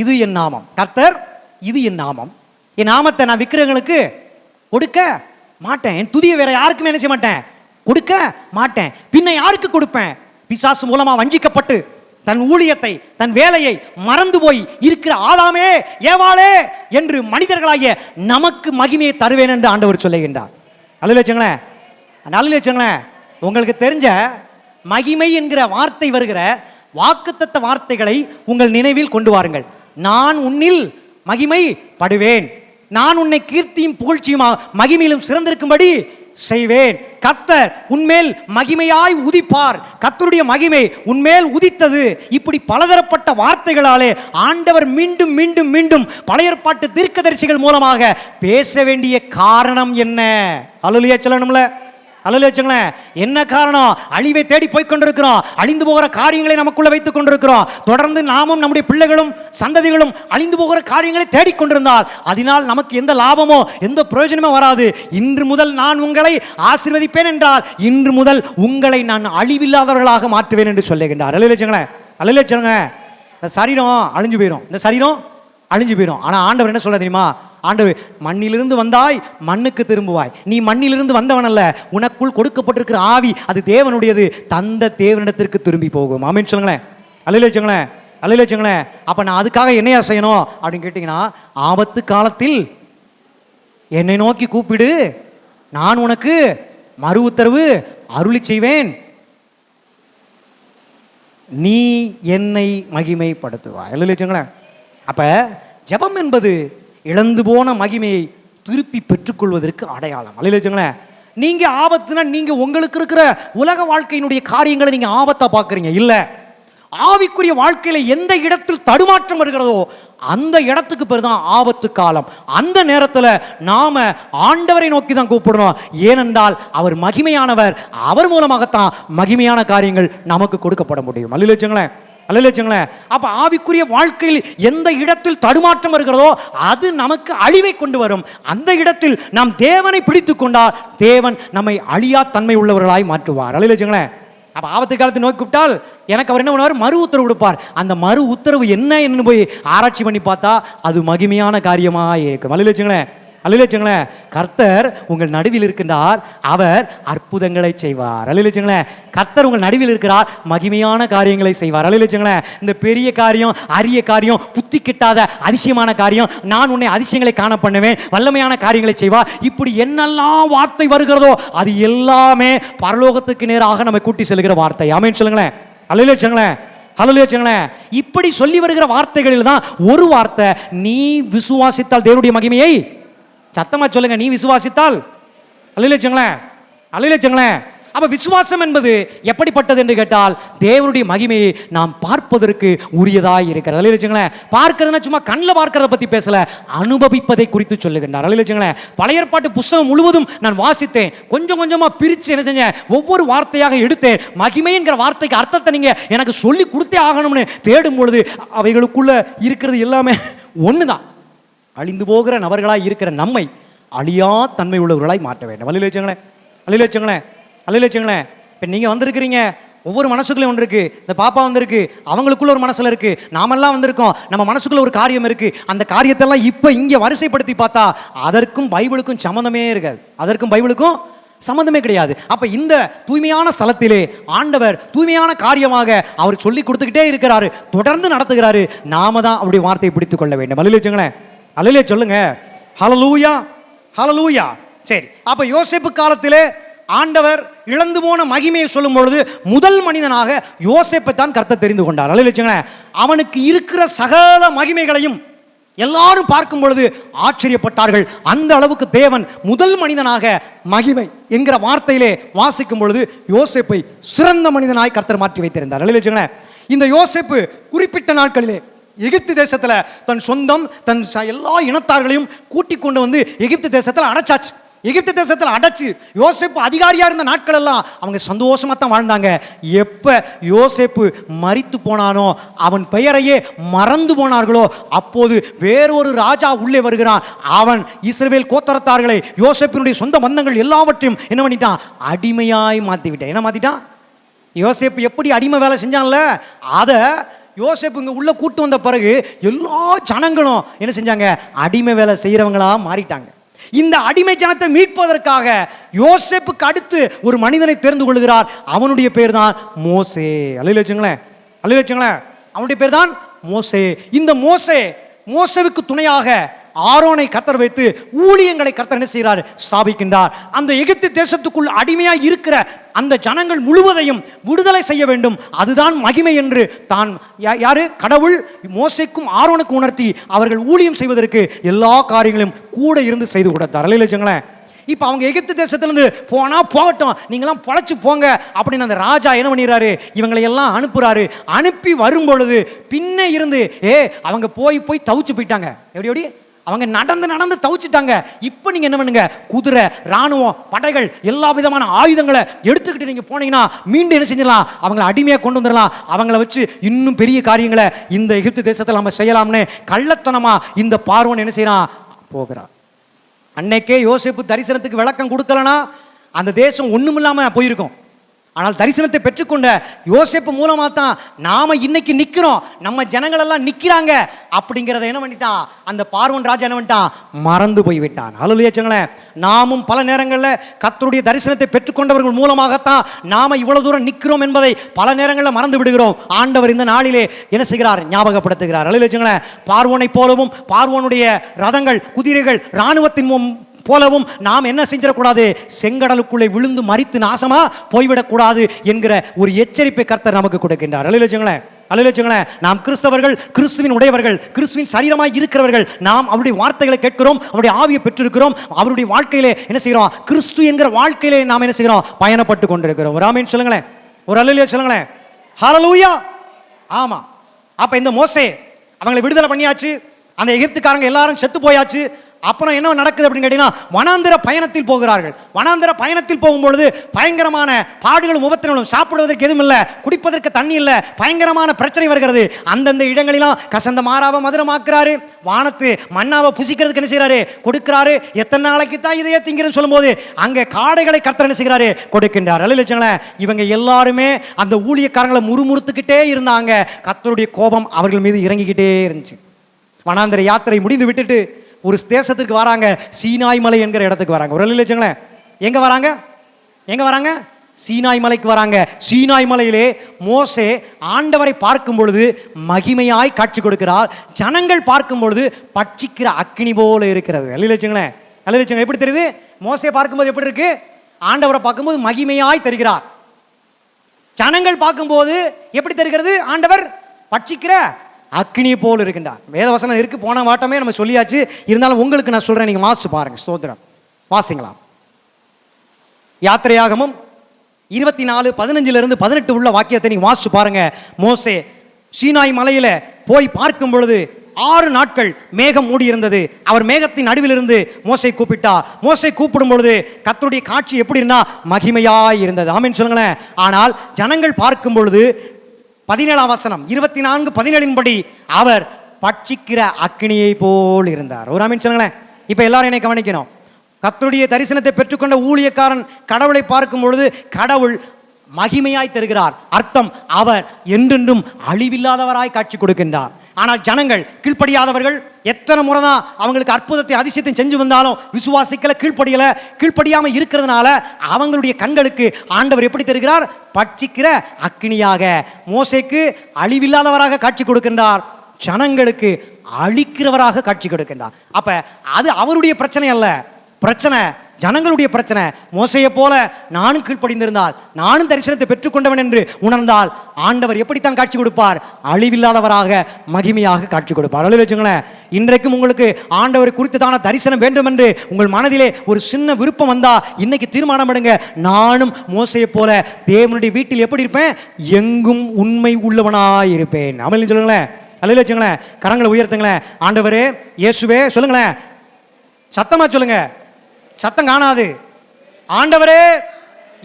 இது என் நாமம். கர்த்தர் இது என் நாமம். என் நாமத்தை நான் விக்கிரகங்களுக்கு கொடுக்க மாட்டேன். என் துதியை வேற யாருக்குமே நினைச்ச செய்ய மாட்டேன்? கொடுக்க மாட்டேன். பின்ன யாருக்கு கொடுப்பேன்? பிசாசு மூலமா வஞ்சிக்கப்பட்டு தன் ஊழியத்தை தன் வேலையை மறந்து போய் இருக்கிற ஆதாமே ஏவாளே என்று மனிதர்களாகிய நமக்கு மகிமையை தருவேன் என்று ஆண்டவர் சொல்லுகின்றார். நல்ல வச்சுங்களேன். நல்ல வச்சுங்களேன். உங்களுக்கு தெரிஞ்ச மகிமை என்கிற வார்த்தை வருகிற வாக்குத்தத்த வார்த்தைகளை உங்கள் நினைவில் கொண்டு வாருங்கள். நான் உன்னில் மகிமை படுவேன் நான் உன்னை கீர்த்தியும் புகழ்ச்சியும் மகிமையிலும் சிறந்திருக்கும்படி செய்வேன். கத்தர் உன்மேல் மகிமையாய் உதிப்பார். கத்தருடைய மகிமை உன்மேல் உதித்தது. இப்படி பலதரப்பட்ட வார்த்தைகளாலே ஆண்டவர் மீண்டும் மீண்டும் மீண்டும் பழையற்பாட்டு தீர்க்கதரிசிகள் மூலமாக பேச வேண்டிய காரணம் என்ன? அலுலியா சொல்லணும்ல? அல்ல வச்சுங்களேன் என்ன காரணம்? அழிவை தேடி போய் கொண்டிருக்கிறோம். அழிந்து போகிற காரியங்களை நமக்குள்ளே வைத்துக் கொண்டிருக்கிறோம். தொடர்ந்து நாமும் நம்முடைய பிள்ளைகளும் சந்ததிகளும் அழிந்து போகிற காரியங்களை தேடிக்கொண்டிருந்தால் அதனால் நமக்கு எந்த லாபமோ எந்த பிரயோஜனமோ வராது. இன்று முதல் நான் உங்களை ஆசீர்வதிப்பேன் என்றால் இன்று முதல் உங்களை நான் அழிவில்லாதவர்களாக மாற்றுவேன் என்று சொல்லுகின்றார். அல்ல வச்சுங்களேன் அல்ல வச்சுங்க இந்த சரீரம் அழிஞ்சு போயிடும் இந்த சரீரம் அழிஞ்சு போயிடும் ஆனால் ஆண்டவர் என்ன சொல்ல தெரியுமா? ஆண்டவர் மண்ணிலிருந்து வந்தாய் மண்ணுக்கு திரும்புவாய். நீ மண்ணிலிருந்து வந்தவன் அல்ல உனக்குள் கொடுக்கப்பட்டிருக்கிற ஆவி அது தேவனுடையது. தந்த தேவனிடத்திற்கு திரும்பி போகும். ஆமீன் சொல்லுங்களேன். அல்லையில வச்சுங்களேன் அல்லையில வச்சுங்களேன் அப்போ நான் அதுக்காக என்னையா செய்யணும்? அப்படின்னு கேட்டிங்கன்னா ஆபத்து காலத்தில் என்னை நோக்கி கூப்பிடு. நான் உனக்கு மறு உத்தரவு அருளி செய்வேன். நீ என்னை மகிமைப்படுத்துவாய். எழுதி வச்சுங்களேன் அப்போ ஜெபம் என்பது இழந்து போன மகிமையை திருப்பி பெற்றுக்கொள்வதற்கு அடையாளம். அல்ல வச்சுங்களேன் நீங்க ஆபத்துனா நீங்க உங்களுக்கு இருக்கிற உலக வாழ்க்கையினுடைய காரியங்களை நீங்க ஆபத்தா பாக்குறீங்க இல்ல ஆவிக்குரிய வாழ்க்கையில எந்த இடத்தில் தடுமாற்றம் வருகிறதோ அந்த இடத்துக்கு பேர் தான் ஆபத்து காலம். அந்த நேரத்தில் நாம ஆண்டவரை நோக்கி தான் கூப்பிடணும். ஏனென்றால் அவர் மகிமையானவர். அவர் மூலமாகத்தான் மகிமையான காரியங்கள் நமக்கு கொடுக்கப்பட முடியும். அல்ல வச்சுங்களேன் அல்ல வச்சுங்களேன் ஆவிக்குரிய வாழ்க்கையில் எந்த இடத்தில் தடுமாற்றம் வருகிறதோ அது நமக்கு அழிவை கொண்டு வரும். அந்த இடத்தில் நாம் தேவனை பிடித்து கொண்டால் தேவன் நம்மை அழியா தன்மை உள்ளவர்களாய் மாற்றுவார். அல்ல வச்சுங்களேன் ஆபத்து காலத்தை நோக்கி கூப்பிட்டால் எனக்கு அவர் என்ன பண்ணுவார்? மறு உத்தரவு கொடுப்பார். அந்த மறு உத்தரவு என்ன என்று போய் ஆராய்ச்சி பண்ணி பார்த்தா அது மகிமையான காரியமாக இருக்கும். அல்ல வச்சுங்களேன் கர்த்தர் உங்கள் நடுவில் இருக்கின்றார் அவர் அற்புதங்களை செய்வார். அல்லைச்சுங்களேன் கர்த்தர் உங்கள் நடுவில் இருக்கிறார் மகிமையான காரியங்களை செய்வார். அல்லைச்சுங்களேன் இந்த பெரிய காரியம் அரிய காரியம் புத்தி கிட்டாத அதிசயமான காரியம் நான் உன்னை அதிசயங்களை காண பண்ணுவேன் வல்லமையான காரியங்களை செய்வார். இப்படி என்னெல்லாம் வார்த்தை வருகிறதோ அது எல்லாமே பரலோகத்துக்கு நேராக நம்மை கூட்டி செல்கிற வார்த்தை. ஆமேன்னு சொல்லுங்களேன். அல்ல வச்சுங்களேன் இப்படி சொல்லி வருகிற வார்த்தைகளில் தான் ஒரு வார்த்தை நீ விசுவாசித்தால் தேவனுடைய மகிமையை சத்தமா சொல்லுங்க நீ விசுவாசித்தால். அல்ல வச்சுங்களேன் அப்போ அப்ப விசுவாசம் என்பது எப்படிப்பட்டது என்று கேட்டால் தேவனுடைய மகிமையை நாம் பார்ப்பதற்கு உரியதாக இருக்கிறது. அழிலச்சுங்களேன் பார்க்கறதுனா சும்மா கண்ணில் பார்க்கறத பத்தி பேசல அனுபவிப்பதை குறித்து சொல்லுகின்றார். அழிலச்சுங்களேன் பழைய ஏற்பாட்டு புஸ்தகம் முழுவதும் நான் வாசித்தேன். கொஞ்சம் கொஞ்சமா பிரிச்சு என்ன செஞ்சேன்? ஒவ்வொரு வார்த்தையாக எடுத்தேன். மகிமை என்கிற வார்த்தைக்கு அர்த்தத்தை நீங்க எனக்கு சொல்லி கொடுத்தே ஆகணும்னு தேடும் பொழுது அவைகளுக்குள்ள இருக்கிறது எல்லாமே ஒண்ணுதான். அழிந்து போகிற நபர்களாய் இருக்கிற நம்மை அழியா தன்மை உள்ளவர்களாய் மாற்ற வேண்டும். அழில வச்சுங்களேன் அழில வச்சுங்களேன் அழில வச்சுங்களேன் இப்போ நீங்கள் வந்திருக்கிறீங்க ஒவ்வொரு மனசுக்குள்ளே ஒன்று இருக்குது இந்த பாப்பா வந்திருக்கு அவங்களுக்குள்ள ஒரு மனசில் இருக்கு. நாமெல்லாம் வந்திருக்கோம் நம்ம மனசுக்குள்ள ஒரு காரியம் இருக்குது அந்த காரியத்தெல்லாம் இப்போ இங்கே வரிசைப்படுத்தி பார்த்தா அதற்கும் பைபிளுக்கும் சம்மந்தமே இருக்காது. அதற்கும் பைபிளுக்கும் சம்மந்தமே கிடையாது. அப்போ இந்த தூய்மையான ஸ்தலத்திலே ஆண்டவர் தூய்மையான காரியமாக அவர் சொல்லி கொடுத்துக்கிட்டே இருக்கிறாரு தொடர்ந்து நடத்துகிறாரு. நாம தான் அவருடைய வார்த்தையை பிடித்துக் கொள்ள வேண்டும். அல்லையிலே வச்சுங்களேன் அல்லையிலே சொல்லுங்க. ஹலலூயா ஹலலூயா சரி அப்ப யோசேப்பு காலத்திலே ஆண்டவர் இழந்து போன மகிமையை சொல்லும் பொழுது முதல் மனிதனாக யோசிப்பை தான் கருத்தை தெரிந்து கொண்டார். அல்லையிலே அவனுக்கு இருக்கிற சகல மகிமைகளையும் எல்லாரும் பார்க்கும் பொழுது ஆச்சரியப்பட்டார்கள். அந்த அளவுக்கு தேவன் முதல் மனிதனாக மகிமை என்கிற வார்த்தையிலே வாசிக்கும் பொழுது யோசேப்பை சிறந்த மனிதனாய் கர்த்தர் மாற்றி வைத்திருந்தார். அல்ல இந்த யோசேப்பு குறிப்பிட்ட நாட்களிலே எகிப்து தேசத்தில் தன் சொந்தம் தன் ச- எல்லா இனத்தார்களையும் கூட்டிக் கொண்டு வந்து எகிப்து தேசத்தில் அடைச்சாச்சு. எகிப்து தேசத்தில் அடைச்சு யோசிப்பு அதிகாரியாக இருந்த நாட்கள் எல்லாம் அவங்க சந்தோஷமா தான் வாழ்ந்தாங்க. எப்போ யோசேப்பு மறித்து போனானோ அவன் பெயரையே மறந்து போனார்களோ அப்போது வேறொரு ராஜா உள்ளே வருகிறான். அவன் இஸ்ரேல் கோத்தரத்தார்களை யோசேப்பினுடைய சொந்த பந்தங்கள் எல்லாவற்றையும் என்ன பண்ணிட்டான்? அடிமையாய் மாற்றி விட்டான் என்ன மாற்றிட்டான் யோசிப்பு எப்படி அடிமை வேலை செஞ்சான்ல? அதை யோசேப்பு இங்கே உள்ளே கூட்டு வந்த பிறகு எல்லா ஜனங்களும் என்ன செஞ்சாங்க? அடிமை வேலை செய்கிறவங்களாக மாறிட்டாங்க. இந்த அடிமை ஜனத்தை மீட்பதற்காக யோசேப்புக்கு அடுத்து ஒரு மனிதனை தெரிந்து கொள்கிறார். அவனுடைய பேர் தான் மோசே. அலையில வச்சுங்களேன். அலையில வச்சுங்களேன். அவனுடைய பேர் தான் மோசே. இந்த மோசே மோசேவுக்கு துணையாக ஆரோனை கத்தர் வைத்து ஊழியங்களை கத்தர் என்ன செய்கிறார்? ஸ்தாபிக்கின்றார். அந்த எகிப்து தேசத்துக்குள் அடிமையாக இருக்கிற அந்த ஜனங்கள் முழுவதையும் விடுதலை செய்ய வேண்டும். அதுதான் மகிமை என்று தான் யா- யாரு? கடவுள் மோசைக்கும் ஆரோனுக்கும் உணர்த்தி அவர்கள் ஊழியம் செய்வதற்கு எல்லா காரியங்களையும் கூட இருந்து செய்து கொடுத்தார். அல்ல இப்போ அவங்க எகிப்து தேசத்துலேருந்து போனால் போகட்டும். நீங்களாம் பொழைச்சி போங்க அப்படின்னு அந்த ராஜா என்ன பண்ணிடுறாரு? இவங்களை எல்லாம் அனுப்புகிறாரு அனுப்பி வரும் பொழுது பின்னே இருந்து ஏ அவங்க போய் போய் தவிச்சு போயிட்டாங்க. எப்படி எப்படி? அவங்க நடந்து நடந்து தவிச்சிட்டாங்க. இப்போ நீங்கள் என்ன பண்ணுங்க? குதிரை ராணுவம் படைகள் எல்லா விதமான ஆயுதங்களை எடுத்துக்கிட்டு நீங்கள் போனீங்கன்னா மீண்டும் என்ன செஞ்சிடலாம்? அவங்கள அடிமையாக கொண்டு வந்துடலாம். அவங்கள வச்சு இன்னும் பெரிய காரியங்களை இந்த எகிப்து தேசத்தில் நம்ம செய்யலாம்னு கள்ளத்தனமாக இந்த பார்வன் என்ன செய்யறான்? போகிறான். அன்னைக்கே யோசேப்பு தரிசனத்துக்கு விளக்கம் கொடுக்கலனா அந்த தேசம் ஒன்றுமில்லாமல் போயிருக்கும். ஆனால் தரிசனத்தை பெற்றுக்கொண்ட யோசிப்பு மூலமாக தான் நாம் இன்னைக்கு நிற்கிறோம் நம்ம ஜனங்களெல்லாம் நிற்கிறாங்க அப்படிங்கிறத என்ன பண்ணிட்டான் அந்த பார்வன் ராஜா என்ன பண்ணிட்டான் மறந்து போய் விட்டான் அலுவலியச்சங்களேன் நாமும் பல நேரங்களில் கத்தருடைய தரிசனத்தை பெற்றுக்கொண்டவர்கள் மூலமாகத்தான் நாம இவ்வளோ தூரம் நிற்கிறோம் என்பதை பல நேரங்களில் மறந்து விடுகிறோம். ஆண்டவர் இந்த நாளிலே என்ன செய்கிறார்? ஞாபகப்படுத்துகிறார். அலுவலியச்சங்களேன் பார்வோனை போலவும் பார்வோனுடைய ரதங்கள் குதிரைகள் இராணுவத்தின் போலவும் நாம் என்ன செஞ்சிடக்கூடாது? செங்கடலுக்குள்ளே விழுந்து மறித்து நாசமா போய்விடக்கூடாது என்கிற ஒரு எச்சரிப்பை கர்த்தர் நமக்கு கொடுக்கின்றார். அலுவலச்சுங்களேன் அலுவலச்சுங்களேன் நாம் கிறிஸ்தவர்கள் கிறிஸ்துவின் உடையவர்கள் கிறிஸ்துவின் சரீரமாய் இருக்கிறவர்கள் நாம் அவருடைய வார்த்தைகளை கேட்கிறோம் அவருடைய ஆவியை பெற்றிருக்கிறோம் அவருடைய வாழ்க்கையிலே என்ன செய்கிறோம்? கிறிஸ்து என்கிற வாழ்க்கையிலே நாம் என்ன செய்கிறோம்? பயணப்பட்டு கொண்டிருக்கிறோம். ஒரு ஆமீன் சொல்லுங்களேன் ஒரு அலுவலியா சொல்லுங்களேன் ஹலலூயா ஆமா. அப்ப இந்த மோசே அவங்களை விடுதலை பண்ணியாச்சு. அந்த எகிப்துக்காரங்க எல்லாரும் செத்து போயாச்சு. அப்புறம் என்ன நடக்குது அப்படின்னு கேட்டீங்கன்னா வனாந்திர பயணத்தில் போகிறார்கள். வனாந்திர பயணத்தில் போகும்பொழுது பயங்கரமான பாடுகளும் உபத்திரங்களும் சாப்பிடுவதற்கு எதுவும் இல்லை குடிப்பதற்கு தண்ணி இல்லை பயங்கரமான பிரச்சனை வருகிறது. அந்தந்த இடங்களிலாம் கசந்த மாறாவை மதுரமாக்குறாரு வானத்து மண்ணாவை புசிக்கிறதுக்கு என்ன செய்கிறாரு கொடுக்கிறாரு. எத்தனை நாளைக்கு தான் இதையே திங்கிறன்னு சொல்லும்போது அங்கே காடைகளை கர்த்தர் என்ன செய்கிறாரு? கொடுக்கின்றார். அல்ல வச்சுங்களேன் இவங்க எல்லாருமே அந்த ஊழியக்காரங்களை முறுமுறுத்துக்கிட்டே இருந்தாங்க. கத்தருடைய கோபம் அவர்கள் மீது இறங்கிக்கிட்டே இருந்துச்சு. வனாந்திர யாத்திரை முடிந்து விட்டுட்டு ஒரு தேசத்துக்கு வராங்க சீனாய் மலை என்கிற இடத்துக்கு வராங்க. ஒரு லட்சங்களேன் எங்க வராங்க? எங்க வராங்க? சீனாய் மலைக்கு வராங்க. சீனாய் மலையிலே மோசே ஆண்டவரை பார்க்கும் பொழுது மகிமையாய் காட்சி கொடுக்கிறார். ஜனங்கள் பார்க்கும் பொழுது பட்சிக்கிற அக்கினி போல இருக்கிறது. அல்ல லட்சங்களேன் அல்ல எப்படி தெரியுது? மோசே பார்க்கும்போது எப்படி இருக்கு? ஆண்டவரை பார்க்கும்போது மகிமையாய் தெரிகிறார். ஜனங்கள் பார்க்கும்போது எப்படி தெரிகிறது? ஆண்டவர் பட்சிக்கிற அக்னி போல் இருக்கின்றார். வேதவசனம் இருக்கு போன வாட்டமே நம்ம சொல்லியாச்சு. இருந்தாலும் உங்களுக்கு நான் சொல்றேன் நீங்க வாசிச்சு பாருங்க ஸ்தோத்திரம். வாசிங்களா? யாத்திரையாகமும் இருபத்தி நாலு பதினஞ்சுல இருந்து பதினெட்டு உள்ள வாக்கியத்தை நீங்க வாசிச்சு பாருங்க. மோசே சீனாய் மலையில போய் பார்க்கும் பொழுது ஆறு நாட்கள் மேகம் மூடி இருந்தது அவர் மேகத்தின் நடுவில் இருந்து மோசை கூப்பிட்டார் மோசை கூப்பிடும் பொழுது கர்த்தருடைய காட்சி எப்படி இருந்தா? மகிமையாய் இருந்தது. ஆமின்னு சொல்லுங்களேன். ஆனால் ஜனங்கள் பார்க்கும் பொழுது பதினேழாம் வசனம் இருபத்தி நான்கு பதினேழின் படி அவர் பட்சிக்கிற அக்னியை போல் இருந்தார். ஒரு ஆமீன் சொல்லுங்களேன். இப்போ எல்லாரும் என்னை கவனிக்கணும். கத்துடைய தரிசனத்தை பெற்றுக்கொண்ட ஊழியக்காரன் கடவுளை பார்க்கும் பொழுது கடவுள் மகிமையாய் தருகிறார். அர்த்தம் அவர் என்றென்றும் அழிவில்லாதவராய் காட்சி கொடுக்கின்றார். ஆனால் ஜனங்கள் கீழ்ப்படியாதவர்கள் எத்தனை முறை தான் அவங்களுக்கு அற்புதத்தை அதிசயத்தை செஞ்சு வந்தாலும் விசுவாசிக்கல கீழ்ப்படியல கீழ்ப்படியாமல் இருக்கிறதுனால அவங்களுடைய கண்களுக்கு ஆண்டவர் எப்படி தருகிறார்? பட்சிக்கிற அக்கினியாக. மோசைக்கு அழிவில்லாதவராக காட்சி கொடுக்கின்றார். ஜனங்களுக்கு அழிக்கிறவராக காட்சி கொடுக்கின்றார். அப்ப அது அவருடைய பிரச்சனை அல்ல. பிரச்சனை ஜனங்களுடைய பிரச்சனை. மோசையை போல நானும் கீழ்ப்படிந்திருந்தால் நானும் தரிசனத்தை பெற்றுக்கொண்டவன் என்று உணர்ந்தால் ஆண்டவர் எப்படித்தான் காட்சி கொடுப்பார்? அழிவில்லாதவராக மகிமையாக காட்சி கொடுப்பார். அழிவு வச்சுங்களேன். இன்றைக்கும் உங்களுக்கு ஆண்டவர் குறித்ததான தரிசனம் வேண்டும் என்று உங்கள் மனதிலே ஒரு சின்ன விருப்பம் வந்தா இன்னைக்கு தீர்மானம் எடுங்க. நானும் மோசையை போல தேவனுடைய வீட்டில் எப்படி இருப்பேன்? எங்கும் உண்மை உள்ளவனாய் இருப்பேன். அமலின்னு சொல்லுங்களேன் அழிவு வச்சுங்களேன். கரங்களை உயர்த்துங்களேன். ஆண்டவரே இயேசுவே சொல்லுங்களேன். சத்தமா சொல்லுங்க. சத்தம் காணாது. ஆண்டவரே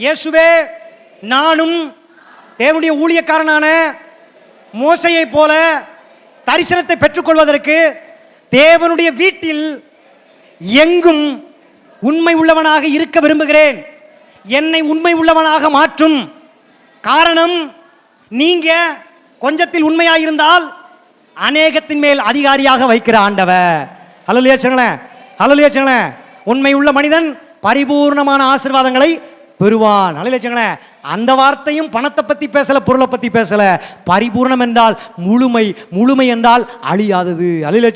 இயேசுவே நானும் தேவனுடைய ஊழியக்காரனான மோசையை போல தரிசனத்தை பெற்றுக்கொள்வதற்கு தேவனுடைய வீட்டில் எங்கும் உண்மை உள்ளவனாக இருக்க விரும்புகிறேன். என்னை உண்மை உள்ளவனாக மாற்றும். காரணம் நீங்க கொஞ்சத்தில் உண்மையாயிருந்தால் அநேகத்தின் மேல் அதிகாரியாக வைக்கிற ஆண்டவ ஹலோ சொல்லுங்களேன். ஹலோ சொல்லுங்களேன். உண்மை உள்ள மனிதன் பரிபூர்ணமான ஆசீர்வாதங்களை பெறுவான். ஹலோ அந்த வார்த்தையும் பணத்தை பத்தி பேசல பொருளை பத்தி பேசல. பரிபூர்ணம் என்றால் முழுமை முழுமை என்றால் அழியாதது. ஹலோ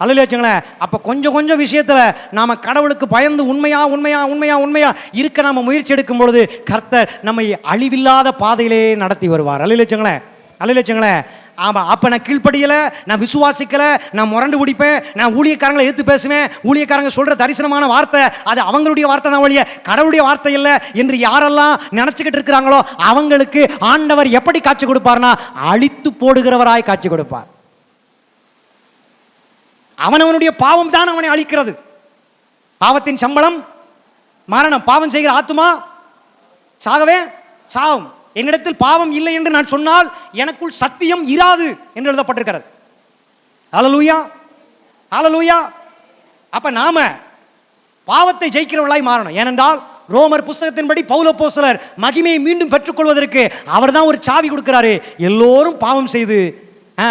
சொல்லுங்களேன் அப்போ கொஞ்சம் கொஞ்சம் விஷயத்தில் நாம கடவுளுக்கு பயந்து உண்மையா உண்மையா உண்மையா உண்மையா இருக்க நாம முயற்சி எடுக்கும் பொழுது கர்த்தர் நம்மை அழிவில்லாத பாதையிலே நடத்தி வருவார். அல்ல வச்சுங்களேன் வச்சுங்களேன் ஆமாம் அப்போ நான் கீழ்ப்படியலை நான் விசுவாசிக்கலை நான் முரண்டு பிடிப்பேன் நான் ஊழியக்காரங்களை எடுத்து பேசுவேன் ஊழியக்காரங்க சொல்கிற தரிசனமான வார்த்தை அது அவங்களுடைய வார்த்தை தான் வழிய கடவுளுடைய வார்த்தை இல்லை என்று யாரெல்லாம் நினச்சிக்கிட்டு இருக்கிறாங்களோ அவங்களுக்கு ஆண்டவர் எப்படி காட்சி கொடுப்பார்னா அழித்து போடுகிறவராய் காட்சி கொடுப்பார். அவனவனுடைய பாவம் தான் அவனை அழிக்கிறது. பாவத்தின் சம்பளம் மரணம் பாவம் செய்கிற ஆத்துமா சாகவே சாவும் என்னிடத்தில் பாவம் இல்லை என்று நான் சொன்னால் எனக்குள் சத்தியம் இராது என்று எழுதப்பட்டிருக்கிறது. அலலூயா அலலூயா அப்ப நாம பாவத்தை ஜெயிக்கிறவர்களாய் மாறணும். ஏனென்றால் ரோமர் புஸ்தகத்தின்படி பௌலப்போசலர் மகிமையை மீண்டும் பெற்றுக்கொள்வதற்கு அவர் தான் ஒரு சாவி கொடுக்கிறாரு. எல்லோரும் பாவம் செய்து ஆ,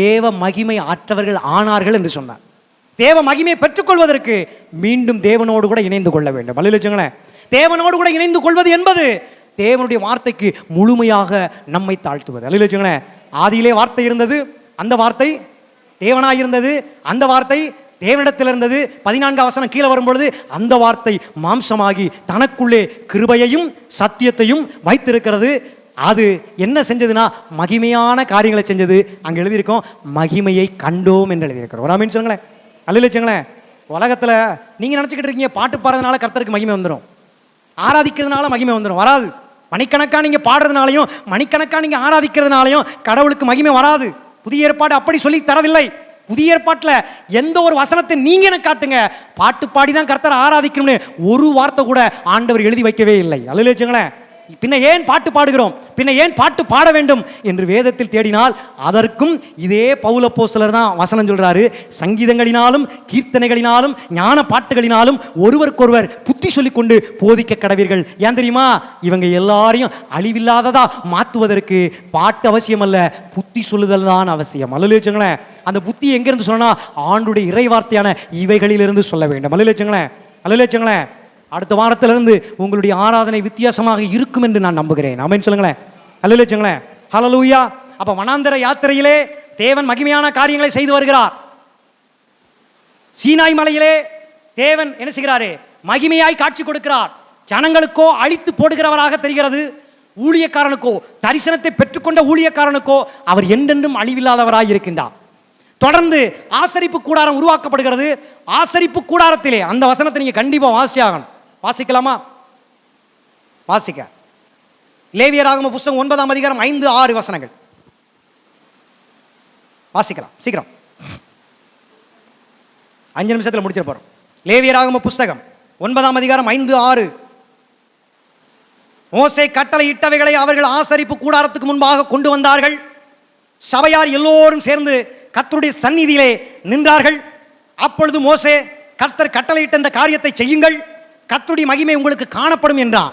தேவ மகிமை ஆற்றவர்கள் ஆனார்கள் என்று சொன்னார். தேவ மகிமையை பெற்றுக்கொள்வதற்கு மீண்டும் தேவனோடு கூட இணைந்து கொள்ள வேண்டும். அல்ல தேவனோடு கூட இணைந்து கொள்வது என்பது தேவனுடைய வார்த்தைக்கு முழுமையாக நம்மை தாழ்த்துவது. அல்ல வச்சுங்களேன் ஆதியிலே வார்த்தை இருந்தது அந்த வார்த்தை தேவனாக இருந்தது அந்த வார்த்தை தேவனிடத்தில் இருந்தது பதினான்கு அவசரம் கீழே வரும்பொழுது அந்த வார்த்தை மாம்சமாகி தனக்குள்ளே கிருபையையும் சத்தியத்தையும் வைத்திருக்கிறது. அது என்ன செஞ்சதுன்னா மகிமையான காரியங்களை செஞ்சது. அங்கே எழுதியிருக்கோம் மகிமையை கண்டோம் என்று எழுதியிருக்கிறோம் ஒரு மீன் சொல்லுங்களேன். அல்ல வச்சுங்களேன் உலகத்தில் நீங்கள் நினச்சிக்கிட்டு இருக்கீங்க பாட்டு பாடுறதுனால கர்த்தருக்கு மகிமை வந்துடும் ஆராதிக்கிறதுனால மகிமை வந்துடும் வராது. மணிக்கணக்காக நீங்கள் பாடுறதுனாலையும் மணிக்கணக்காக நீங்கள் ஆராதிக்கிறதுனாலையும் கடவுளுக்கு மகிமை வராது. புதிய ஏற்பாடு அப்படி சொல்லி தரவில்லை. புதிய ஏற்பாட்டில் எந்த ஒரு வசனத்தை நீங்க எனக்கு காட்டுங்க. பாட்டு பாடி தான் கர்த்தரை ஆராதிக்கணும்னு ஒரு வார்த்தை கூட ஆண்டவர் எழுதி வைக்கவே இல்லை. அலுவலச்சுங்களேன் பின்ன ஏன் பாட்டு பாடுகிறோம்? பின்ன ஏன் பாட்டு பாட வேண்டும்? என்று வேதத்தில் தேடினால் அதற்கும் இதே பௌலப்போஸ்தலர் தான் வசனம் சொல்றாரு. சங்கீதங்களினாலும் கீர்த்தனைகளினாலும் ஞான பாட்டுகளினாலும் ஒருவருக்கொருவர் புத்தி சொல்லிக் கொண்டு போதிக்க கடவீர்கள். ஏன் தெரியுமா? இவங்க எல்லாரையும் அழிவில்லாததா மாற்றுவதற்கு பாட்டு அவசியம் அல்ல புத்தி சொல்லுதல் தான் அவசியம். அல்ல வச்சுங்களேன் அந்த புத்தி எங்கிருந்து சொன்னா ஆண்டுடைய இறை வார்த்தையான இவைகளிலிருந்து சொல்ல வேண்டும். அல்ல வச்சுங்களேன் அல்ல வச்சுங்களேன் அடுத்த வாரத்திலிருந்து உங்களுடைய ஆராதனை வித்தியாசமாக இருக்கும் என்று நான் நம்புகிறேன். ஆமென் சொல்லுங்களேன். அல்ல சொல்லுங்களேன். ஹலலூயா அப்ப வனாந்தர யாத்திரையிலே தேவன் மகிமையான காரியங்களை செய்து வருகிறார். சீனாய் மலையிலே தேவன் என்ன செய்கிறாரு? மகிமையாய் காட்சி கொடுக்கிறார். ஜனங்களுக்கோ அழித்து போடுகிறவராக தெரிகிறது. ஊழியக்காரனுக்கோ தரிசனத்தை பெற்றுக்கொண்ட ஊழியக்காரனுக்கோ அவர் என்றென்றும் அழிவில்லாதவராய் இருக்கின்றார். தொடர்ந்து ஆசரிப்பு கூடாரம் உருவாக்கப்படுகிறது. ஆசரிப்பு கூடாரத்திலே அந்த வசனத்தை நீங்க கண்டிப்பா வாசியாகணும் வாசிக்கலாமா? வாசிக்க. லேவியராகம புஸ்தகம் ஒன்பதாம் அதிகாரம் ஐந்து ஆறு வசனங்கள். வாசிக்கலாம் சீக்கிரம். அஞ்சு நிமிஷத்தில் முடிச்சிட போறோம். லேவியராகம புஸ்தகம் ஒன்பதாம் அதிகாரம் ஐந்து ஆறு. மோசே கட்டளை இட்டவைகளை அவர்கள் ஆசரிப்பு கூடாரத்துக்கு முன்பாக கொண்டு வந்தார்கள். சபையார் எல்லோரும் சேர்ந்து கர்த்தருடைய சந்நிதியிலே நின்றார்கள். அப்பொழுது மோசே கர்த்தர் கட்டளையிட்ட இந்த காரியத்தை செய்யுங்கள். கத்துடைய மகிமை உங்களுக்கு காணப்படும் என்றான்.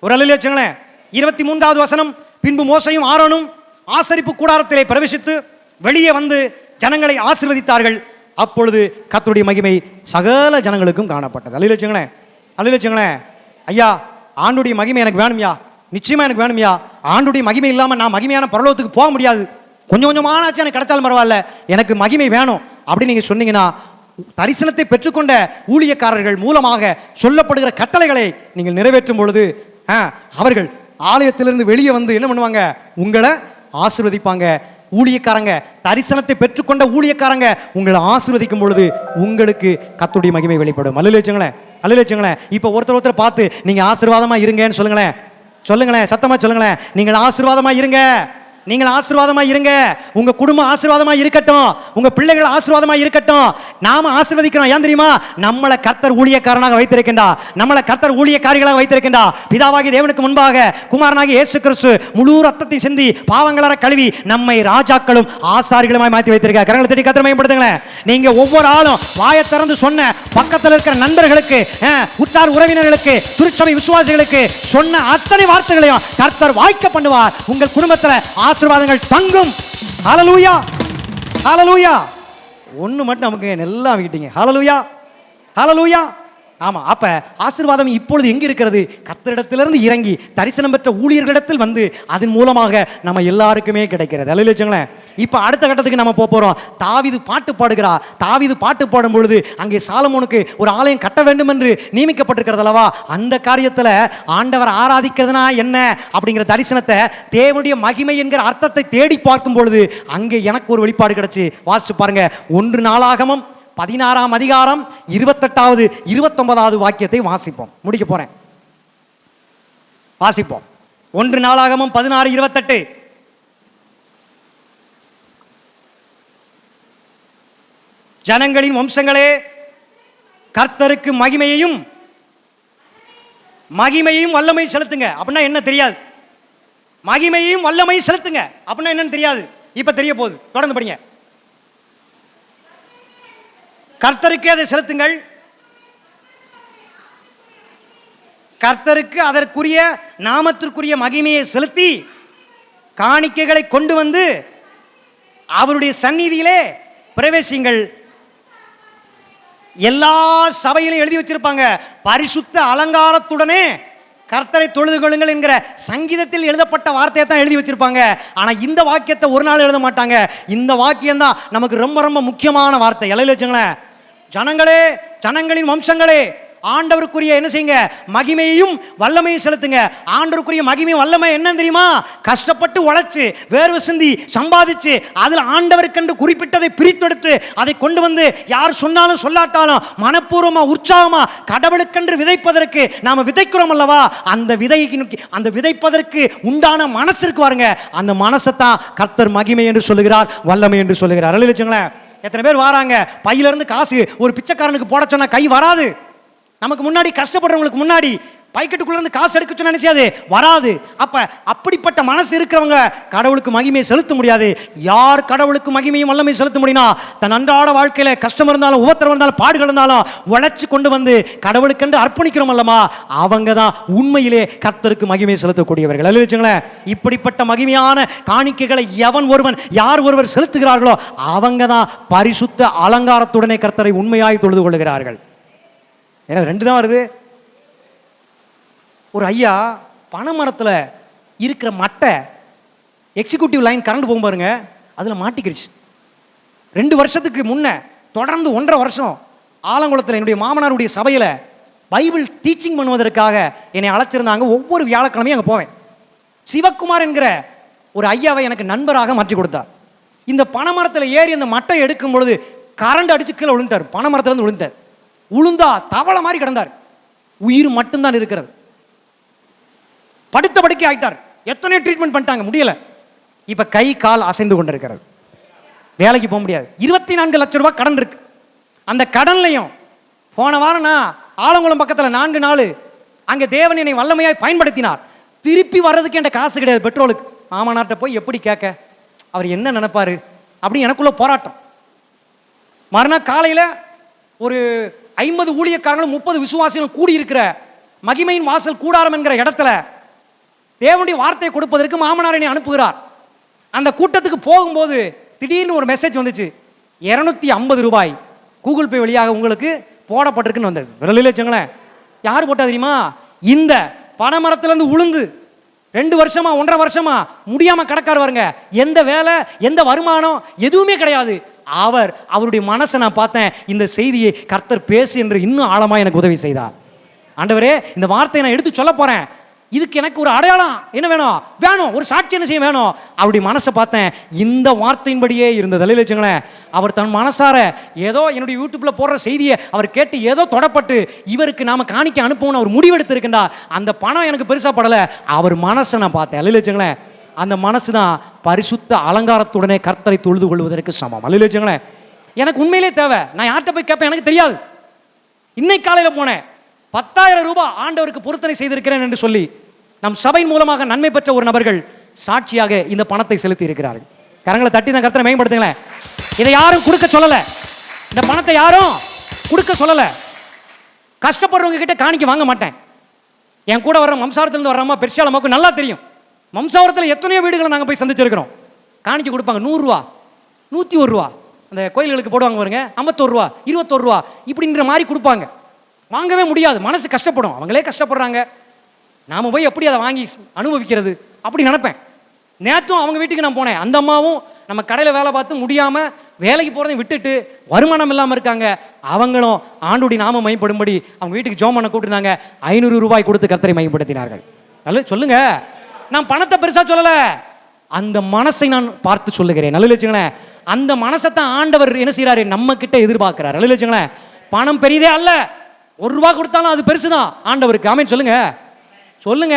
ஒரு அலையில் வச்சுங்களேன் இருபத்தி மூன்றாவது வசனம் பின்பு மோசையும் ஆரோனும் ஆசரிப்பு கூடாரத்திலே பிரவேசித்து வெளியே வந்து ஜனங்களை ஆசிர்வதித்தார்கள். அப்பொழுது கத்துடைய மகிமை சகல ஜனங்களுக்கும் காணப்பட்டது. அலையில் வச்சுங்களேன் அலையில் வச்சுங்களேன் ஐயா ஆண்டுடைய மகிமை எனக்கு வேணும்யா? நிச்சயமா எனக்கு வேணும்யா? ஆண்டுடைய மகிமை இல்லாம நான் மகிமையான பரலோகத்துக்கு போக முடியாது. கொஞ்சம் கொஞ்சமானாச்சும் எனக்கு கிடைச்சாலும் பரவாயில்ல. எனக்கு மகிமை வேணும். அப்படின்னு நீங்க சொன்னீங்கன்னா தரிசனத்தை பெற்றுக்கொண்ட ஊழியக்காரர்கள் மூலமாக சொல்லப்படுகிற கட்டளைகளை நீங்கள் நிறைவேற்றும் பொழுது அவர்கள் ஆலயத்திலிருந்து வெளியே வந்து என்ன பண்ணுவாங்க? உங்களை ஆசிர்வதிப்பாங்க. ஊழியக்காரங்க தரிசனத்தை பெற்றுக்கொண்ட ஊழியக்காரங்க உங்களை ஆசிர்வதிக்கும் பொழுது உங்களுக்கு கத்துடைய மகிமை வெளிப்படும். அல்ல வச்சுங்களேன் அல்ல வச்சுங்களேன் இப்போ ஒருத்தர் ஒருத்தர் பார்த்து நீங்க ஆசீர்வாதமா இருங்கன்னு சொல்லுங்களேன். சொல்லுங்களேன். சத்தமா சொல்லுங்களேன். நீங்கள் ஆசீர்வாதமாக இருங்க. நீங்கள் ஆசீர்வாதமா இருங்க. உங்க குடும்பம் ஆசீர்வாதமா இருக்கட்டும். உங்க பிள்ளைகள் ஆசீர்வாதமா இருக்கட்டும். நாம ஆசீர்வதிக்கிறோம். ஏன் தெரியுமா? நம்மளை கர்த்தர் ஊழியக்காரனாக வைத்திருக்கின்றா நம்மளை கர்த்தர் ஊழியக்காரிகளாக வைத்திருக்கின்றா பிதாவாகி தேவனுக்கு முன்பாக குமாரனாகி இயேசு கிறிஸ்து முழு ரத்தத்தை சிந்தி பாவங்களற கழுவி நம்மை ராஜாக்களும் ஆசாரிகளுமாய் மாற்றி வைத்திருக்கார் கரங்களை தட்டி கத்திர மேம்படுத்துங்களேன். நீங்க ஒவ்வொரு ஆளும் வாயை திறந்து சொன்ன பக்கத்தில் இருக்கிற நண்பர்களுக்கு உற்றார் உறவினர்களுக்கு திருச்சபை விசுவாசிகளுக்கு சொன்ன அத்தனை வார்த்தைகளையும் கர்த்தர் வாய்க்க பண்ணுவார். உங்கள் குடும்பத்தில் ஆசீர்வாதங்கள் தங்கும். ஹலலூயா ஹலலூயா ஒன்று மட்டும் நமக்கு எல்லாம் விட்டீங்க ஹலலூயா ஹலலூயா ஆமாம் அப்போ ஆசீர்வாதம் இப்பொழுது எங்கே இருக்கிறது? கத்தரிடத்திலிருந்து இறங்கி தரிசனம் பெற்ற ஊழியர்களிடத்தில் வந்து அதன் மூலமாக நம்ம எல்லாருக்குமே கிடைக்கிறது. அல்ல இப்போ அடுத்த கட்டத்துக்கு நம்ம போக போறோம். தாவிது பாட்டு பாடுகிறா. தாவிது பாட்டு பாடும் பொழுது அங்கே சாலமோனுக்கு ஒரு ஆலயம் கட்ட வேண்டும் என்று நியமிக்கப்பட்டிருக்கிறது அல்லவா? அந்த காரியத்தில் ஆண்டவர் ஆராதிக்கிறதுனா என்ன அப்படிங்கிற தரிசனத்தை தேவனுடைய மகிமை என்கிற அர்த்தத்தை தேடி பார்க்கும் பொழுது அங்கே எனக்கு ஒரு வெளிப்பாடு கிடைச்சி. வாசிச்சு பாருங்க. ஒன்று நாளாகமும் பதினாறாம் அதிகாரம் இருபத்தெட்டாவது இருபத்தொன்பதாவது வாக்கியத்தை வாசிப்போம். முடிக்க போறேன். வாசிப்போம். ஒன்று நாளாகமும் பதினாறு இருபத்தெட்டு. ஜனங்களின் வம்சங்களே கர்த்தருக்கு மகிமையையும் மகிமையும் வல்லமை செலுத்துங்க. அப்படின்னா என்ன தெரியாது? மகிமையும் வல்லமையும் செலுத்துங்க. அப்படின்னா என்னன்னு தெரியாது. இப்ப தெரிய போகுது. தொடர்ந்து படிங்க. கர்த்தருக்கே அதை செலுத்துங்கள். கர்த்தருக்கு அதற்குரிய நாமத்திற்குரிய மகிமையை செலுத்தி காணிக்கைகளை கொண்டு வந்து அவருடைய சந்நிதியிலே பிரவேசிங்கள். எல்லா சபையிலும் எழுதி வச்சிருப்பாங்க. பரிசுத்த அலங்காரத்துடனே கர்த்தரை தொழுது கொள்ளுங்கள் என்கிற சங்கீதத்தில் எழுதப்பட்ட வார்த்தையை தான் எழுதி வச்சிருப்பாங்க. ஆனா இந்த வாக்கியத்தை ஒரு நாள் எழுத மாட்டாங்க. இந்த வாக்கியம் தான் நமக்கு ரொம்ப ரொம்ப முக்கியமான வார்த்தை. எழுதி வச்சுங்களேன். ஜனங்களே ஜனங்களின் வம்சங்களே ஆண்டவருக்குரிய என்ன செய்யுங்க? மகிமையையும் வல்லமையும் செலுத்துங்க. ஆண்டவருக்குரிய மகிமையும் வல்லமை என்னன்னு தெரியுமா? கஷ்டப்பட்டு உழைச்சு வேர்வை சிந்தி சம்பாதிச்சு அதில் ஆண்டவருக்கென்று குறிப்பிட்டதை பிரித்தெடுத்து அதை கொண்டு வந்து யார் சொன்னாலும் சொல்லாட்டாலும் மனப்பூர்வமாக உற்சாகமாக கடவுளுக்கென்று விதைப்பதற்கு நாம் விதைக்கிறோம் அல்லவா? அந்த விதை அந்த விதைப்பதற்கு உண்டான மனசு இருக்கு பாருங்க. அந்த மனசை தான் கர்த்தர் மகிமை என்று சொல்லுகிறார் வல்லமை என்று சொல்லுகிறார். அல்ல வச்சுங்களேன். எத்தனை பேர் வராங்க? பையிலேருந்து காசு ஒரு பிச்சைக்காரனுக்கு போட சொன்னால் கை வராது. நமக்கு முன்னாடி கஷ்டப்படுறவங்களுக்கு முன்னாடி பைக்கெட்டுக்குள்ள இருந்து காசு எடுக்க சொன்னா நினைச்சாது வராது. அப்ப அப்படிப்பட்ட மனசு இருக்கிறவங்க கடவுளுக்கு மகிமையை செலுத்த முடியாது. யார் கடவுளுக்கு மகிமையும் வல்லமையும் செலுத்த முடியும்னா தன் அன்றாட வாழ்க்கையில கஷ்டம் இருந்தாலும் உபத்திரம் இருந்தாலும் பாடுகள் இருந்தாலும் உழைச்சி கொண்டு வந்து கடவுளுக்கென்று அர்ப்பணிக்கிறோம் அல்லமா அவங்க தான் உண்மையிலே கர்த்தருக்கு மகிமையை செலுத்தக்கூடியவர்கள். அல்ல வச்சுங்களேன் இப்படிப்பட்ட மகிமையான காணிக்கைகளை எவன் ஒருவன் யார் ஒருவர் செலுத்துகிறார்களோ அவங்க தான் பரிசுத்த அலங்காரத்துடனே கர்த்தரை உண்மையாய் தொழுது கொள்ளுகிறார்கள். எனக்கு ரெண்டு தான் வருது. ஒரு ஐயா பனைமரத்தில் இருக்கிற மட்டை எக்ஸிக்யூட்டிவ் லைன் கரண்ட் போகும் பாருங்க அதில் மாட்டிக்கிடுச்சு ரெண்டு வருஷத்துக்கு முன்ன தொடர்ந்து ஒன்றரை வருஷம் ஆலங்குளத்தில் என்னுடைய மாமனாருடைய சபையில் பைபிள் டீச்சிங் பண்ணுவதற்காக என்னை அழைச்சிருந்தாங்க. ஒவ்வொரு வியாழக்கிழமையும் அங்கே போவேன். சிவக்குமார் என்கிற ஒரு ஐயாவை எனக்கு நண்பராக மாற்றி கொடுத்தார். இந்த பனைமரத்தில் ஏறி அந்த மட்டை எடுக்கும் பொழுது கரண்ட் அடிச்சு கீழே விழுந்தார் பனைமரத்துலேருந்து விழுந்தார் உளுந்தா தவளை மாதிரி கிடந்தார். உயிர் மட்டும்தான் இருக்கிறது. படுத்த படுக்கை ஆயிட்டார். எத்தனையோ ட்ரீட்மெண்ட் பண்ணிட்டாங்க முடியல. இப்போ கை கால் அசைந்து கொண்டிருக்கிறது. வேலைக்கு போக முடியாது. இருபத்தி நான்கு லட்ச ரூபாய் கடன் இருக்கு. அந்த கடன்லையும் போன வாரம் நான் ஆலங்குளம் பக்கத்தில் நான்கு நாள் அங்கே தேவன் என்னை வல்லமையாய் பயன்படுத்தினார். திருப்பி வர்றதுக்கு என்கிட்ட காசு கிடையாது பெட்ரோலுக்கு. மாமனார்கிட்ட போய் எப்படி கேட்க? அவர் என்ன நினைப்பார்? அப்படின்னு எனக்குள்ள போராட்டம். மறுநாள் காலையில் ஒரு ஐம்பது ஊழியக்காரங்களும் முப்பது விசுவாசிகளும் கூடியிருக்கிற மகிமையின் வாசல் கூடாரம் என்கிற இடத்துல தேவனுடைய வார்த்தையை கொடுப்பதற்கு மாமனாரனை அனுப்புகிறார். அந்த கூட்டத்துக்கு போகும்போது திடீர்னு ஒரு மெசேஜ் வந்துச்சு. இரநூத்தி ஐம்பது ரூபாய் கூகுள் பே வழியாக உங்களுக்கு போடப்பட்டிருக்குன்னு வந்தது. விரலில் வச்சுங்களேன். யார் போட்டா தெரியுமா? இந்த பனைமரத்துலேருந்து உளுந்து. ரெண்டு வருஷமா ஒன்றரை வருஷமா முடியாம கிடக்காரு வருங்க எந்த வேலை எந்த வருமானம் எதுவுமே கிடையாது. அவர் அவருடைய மனசை நான் பார்த்தேன். இந்த செய்தியை கர்த்தர் பேசு என்று இன்னும் ஆழமா எனக்கு உதவி செய்தார். ஆண்டவரே இந்த வார்த்தையை நான் எடுத்து சொல்ல போறேன். இதுக்கு எனக்கு ஒரு அடையாளம். என்ன வேணும்? வேணும். ஒரு சாட்சி என்ன செய்ய வேணும்? அப்படி மனசை பார்த்தேன். இந்த வார்த்தையின்படியே இருந்த தலையில் வச்சுங்களேன் அவர் தன் மனசார ஏதோ என்னுடைய யூடியூப்ல போடுற செய்தியை அவர் கேட்டு ஏதோ தொடப்பட்டு இவருக்கு நாம காணிக்க அனுப்பணும் அவர் முடிவெடுத்திருக்கின்றார் அந்த பணம் எனக்கு பெருசா படலை. அவர் மனசை நான் பார்த்தேன். அலையில் வச்சுங்களேன் அந்த மனசு தான் பரிசுத்த அலங்காரத்துடனே கர்த்தரை தொழுது கொள்வதற்கு சமம். அலையில் வச்சுங்களேன் எனக்கு உண்மையிலே தேவை. நான் யார்கிட்ட போய் கேட்பேன்? எனக்கு தெரியாது. இன்னைக்கு காலையில் போனேன். பத்தாயிரம் ரூபாய் ஆண்டவருக்கு பொருத்தனை செய்திருக்கிறேன் என்று சொல்லி நம் சபையின் மூலமாக நன்மை பெற்ற ஒரு நபர்கள் சாட்சியாக இந்த பணத்தை செலுத்தி இருக்கிறார்கள். கரங்களை தட்டி தான் கருத்தனை மேம்படுத்துங்களேன். இதை யாரும் கொடுக்க சொல்லல. இந்த பணத்தை யாரும் கொடுக்க சொல்லல. கஷ்டப்படுறவங்க கிட்ட காணிக்க வாங்க மாட்டேன். என் கூட வர்ற வம்சாரத்திலிருந்து வர்றம்மா பெருசாலம்மாவுக்கு நல்லா தெரியும். மம்சாவரத்தில் எத்தனையோ வீடுகளை நாங்கள் போய் சந்திச்சிருக்கிறோம். காணிக்க கொடுப்பாங்க. நூறுரூவா. நூற்றி ஒரு ரூபா அந்த கோயில்களுக்கு போடுவாங்க பாருங்க. ஐம்பத்தோரு ரூபா இருபத்தோரு ரூபா இப்படின்ற மாதிரி கொடுப்பாங்க. வாங்கவே முடியாது. மனசு கஷ்டப்படும். அவங்களே கஷ்டப்படுறாங்க. நாம் போய் எப்படி அதை வாங்கி அனுபவிக்கிறது? அப்படி நினப்பேன். நேற்றும் அவங்க வீட்டுக்கு நான் போனேன். அந்த அம்மாவும் நம்ம கடையில் வேலை பார்த்து முடியாமல் வேலைக்கு போகிறதையும் விட்டுட்டு வருமானம் இல்லாமல் இருக்காங்க. அவங்களும் ஆண்டுடி நாம மையப்படும்படி அவங்க வீட்டுக்கு ஜோம் பண்ண கூப்பிட்டுருந்தாங்க. ஐநூறு ரூபாய் கொடுத்து கர்த்தரை மையப்படுத்தினார்கள். நல்ல சொல்லுங்க. நான் பணத்தை பெருசாக சொல்லலை. அந்த மனசை நான் பார்த்து சொல்லுகிறேன். நல்ல வச்சுங்களேன் அந்த மனசைத்தான் ஆண்டவர் என்ன செய்கிறாரு நம்ம கிட்ட எதிர்பார்க்கிறார். நல்ல வச்சுங்களேன் பணம் பெரியதே அல்ல. ஒரு ரூபா கொடுத்தாலும் அது பெருசுதான். ஆண்டவருக்கு. அமைன்னு சொல்லுங்க. சொல்லுங்க.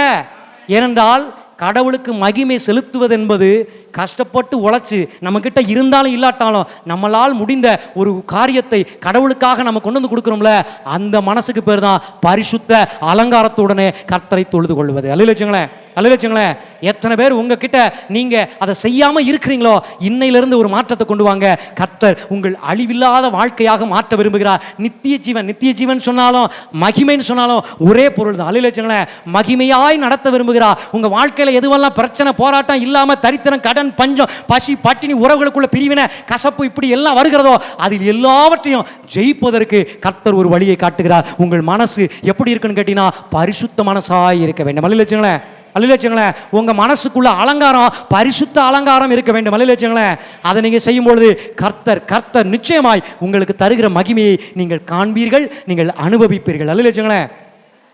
ஏனென்றால் கடவுளுக்கு மகிமை செலுத்துவது என்பது கஷ்டப்பட்டு உழைச்சு நம்மக்கிட்ட இருந்தாலும் இல்லாட்டாலும் நம்மளால் முடிந்த ஒரு காரியத்தை கடவுளுக்காக நம்ம கொண்டு வந்து கொடுக்குறோம்ல அந்த மனசுக்கு பேர் தான் பரிசுத்த அலங்காரத்துடனே கர்த்தரை தொழுது கொள்வது. அல்ல வச்சுங்களேன் அல்ல வச்சுங்களேன் எத்தனை பேர் உங்ககிட்ட நீங்க அதை செய்யாம இருக்கிறீங்களோ இன்னையிலிருந்து ஒரு மாற்றத்தை கொண்டு வாங்க. கர்த்தர் உங்கள் அழிவில்லாத வாழ்க்கையாக மாற்ற விரும்புகிறார். நித்திய ஜீவன் நித்திய ஜீவன் சொன்னாலும் மகிமைன்னு சொன்னாலும் ஒரே பொருள் தான். அல்ல வச்சுங்களேன் மகிமையாய் நடத்த விரும்புகிறார். உங்க வாழ்க்கையில எதுவெல்லாம் பிரச்சனை போராட்டம் இல்லாம தரித்திரம் கடன் பஞ்சம் பசி பட்டினி உறவுகளுக்குள்ள பிரிவினை கசப்பு இப்படி எல்லாம் வருகிறதோ அதில் எல்லாவற்றையும் ஜெயிப்பதற்கு கர்த்தர் ஒரு வழியை காட்டுகிறார். உங்கள் மனசு எப்படி இருக்குன்னு கேட்டீங்கன்னா பரிசுத்த மனசாய் இருக்க வேண்டும். அல்ல வச்சுங்களேன் அல்ல உங்க மனசுக்குள்ள அலங்காரம் பரிசுத்த அலங்காரம் இருக்க வேண்டும். அல்ல அதை நீங்க செய்யும் பொழுது கர்த்தர் கர்த்தர் நிச்சயமாய் உங்களுக்கு தருகிற மகிமையை நீங்கள் காண்பீர்கள் நீங்கள் அனுபவிப்பீர்கள். அல்ல வச்சுங்களேன்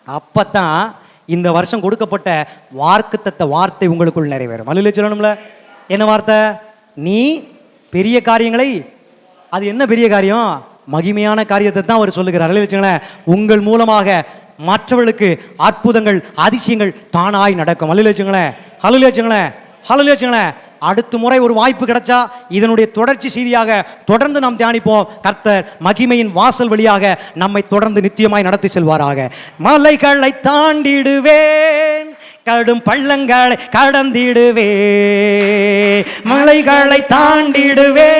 அப்பதான் இந்த வருஷம் கொடுக்கப்பட்ட வார்க்குத்தத்த வார்த்தை உங்களுக்குள் நிறைவேறும். அல்ல சொல்லணும்ல என்ன வார்த்தை? நீ பெரிய காரியங்களை அது என்ன பெரிய காரியம்? மகிமையான காரியத்தை தான் அவர் சொல்லுகிறார். வச்சுங்களேன் உங்கள் மூலமாக மற்றவர்களுக்கு அற்புதங்கள் அதிசயங்கள் தானாய் நடக்கும். அல்ல வச்சுங்களேன் ஹலோ வச்சுங்களேன் வச்சுங்களேன். அடுத்த முறை ஒரு வாய்ப்பு கிடைச்சா இதனுடைய தொடர்ச்சி செய்தியாக தொடர்ந்து நாம் தியானிப்போம். கர்த்தர் மகிமையின் வாசல் வழியாக நம்மை தொடர்ந்து நித்தியமாய் நடத்தி செல்வாராக. மலைகளை தாண்டிடுவே. கடும் பள்ளங்களை கடந்திடுவே. மலைகளை தாண்டிடுவே.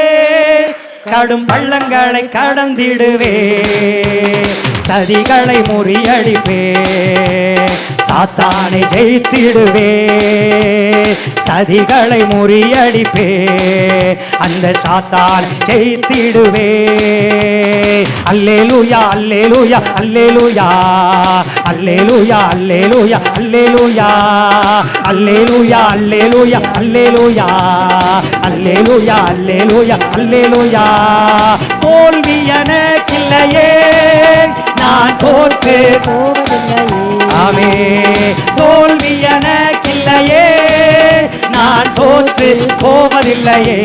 கடும் பள்ளங்களை கடந்திடுவே. சதிகளை முறியடிப்பே. சாத்தானை ஜெயித்திடுவே. சதிகளை முறியடிப்பே. அந்த சாத்தான் ஜெயித்திடுவே. அல்லேலூயா அல்லேலூயா அல்லேலூயா. அல்லேலூயா அல்லேலூயா அல்லேலூயா. அல்லேலூயா அல்லேலூயா அல்லேலூயா. அல்லேலூயா அல்லேலூயா அல்லேலூயா. தோல்வி எனக்கில்லையே நான் தோற்று. போவதில்லையே ஆமே தோல்வி எனக்கில்லையே. நான் தோற்று போவதில்லையே.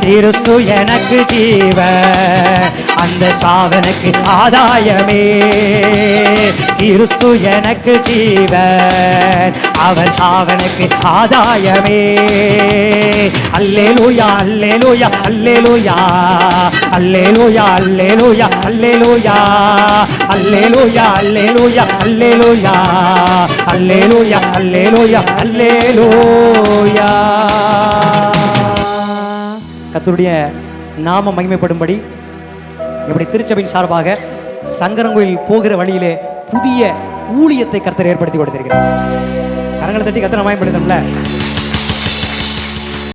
கிறிஸ்து எனக்கு ஜீவ அந்த சாவனுக்கு ஆதாயமே கிறிஸ்து எனக்கு ஜீவன் அவர் சாவனுக்கு ஆதாயமே அல்லே லூயா அல்லே லூயா அல்லே லூயா அல்லே லூயா அல்லே லூயா அல்லே லூயா அல்லே லூயா அல்லே லூயா அல்லே லூயா அல்லே லூயா அல்லே லூயா அல்லே லூயா கர்த்தருடைய நாம மகிமைப்படும்படி இப்படி திருச்சபையின் சார்பாக சங்கரங்கோயில் போகிற வழியிலே புதிய ஊழியத்தை கர்த்தர் ஏற்படுத்தி கொடுத்திருக்கிறார். கரங்களை தட்டி கர்த்தர் மகிமைப்படுத்தணும்ல